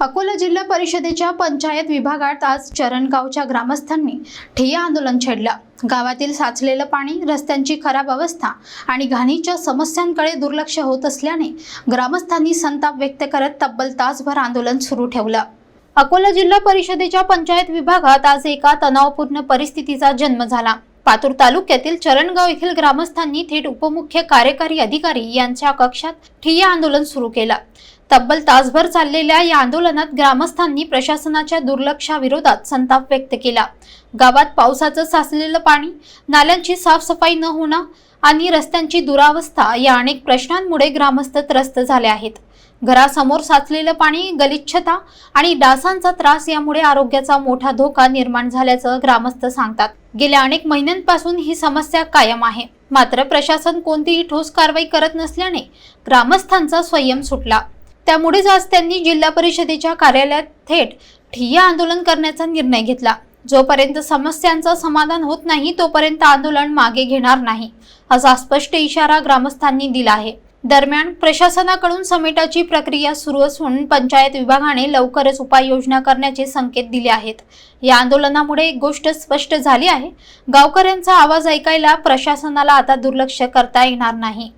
अकोला जिल्हा परिषदेच्या पंचायत विभागात आज चरणगावच्या ग्रामस्थांनी ठिय्या आंदोलन छेडलं. गावातील साचलेलं पाणी रस्त्यांची खराब अवस्था आणि घाणीच्या समस्यांकडे दुर्लक्ष होत असल्याने ग्रामस्थांनी संताप व्यक्त करत तब्बल तासभर आंदोलन सुरू ठेवलं. अकोला जिल्हा परिषदेच्या पंचायत विभागात आज एका तणावपूर्ण परिस्थितीचा जन्म झाला. पातूर तालुक्यातील चरणगाव येथील ग्रामस्थांनी थेट उपमुख्य कार्यकारी अधिकारी यांच्या कक्षात ठिय्या आंदोलन सुरू केलं. तब्बल तासभर चाललेल्या या आंदोलनात ग्रामस्थांनी प्रशासनाच्या दुर्लक्षाविरोधात संताप व्यक्त केला. गावात पावसाचं साचलेलं पाणी नाल्यांची साफसफाई न होणं आणि रस्त्यांची दुरावस्था या अनेक प्रश्नांमुळे ग्रामस्थ त्रस्त झाले आहेत. घरासमोर साचलेलं पाणी गलिच्छता आणि डासांचा त्रास यामुळे आरोग्याचा मोठा धोका निर्माण झाल्याचं ग्रामस्थ सांगतात. गेल्या अनेक महिन्यांपासून ही समस्या कायम आहे. मात्र प्रशासन कोणतीही ठोस कारवाई करत नसल्याने ग्रामस्थांचा संयम सुटला. त्यामुळेच आज त्यांनी जिल्हा परिषदेच्या कार्यालयात थेट ठिय्या आंदोलन करण्याचा निर्णय घेतला. जोपर्यंत समस्यांचं समाधान होत नाही तोपर्यंत आंदोलन मागे घेणार नाही असा स्पष्ट इशारा ग्रामस्थांनी दिला आहे. दरम्यान प्रशासनाकडून समेटाची प्रक्रिया सुरू असून पंचायत विभागाने लवकरच उपाययोजना करण्याचे संकेत दिले आहेत. या आंदोलनामुळे एक गोष्ट स्पष्ट झाली आहे. गावकऱ्यांचा आवाज ऐकायला प्रशासनाला आता दुर्लक्ष करता येणार नाही.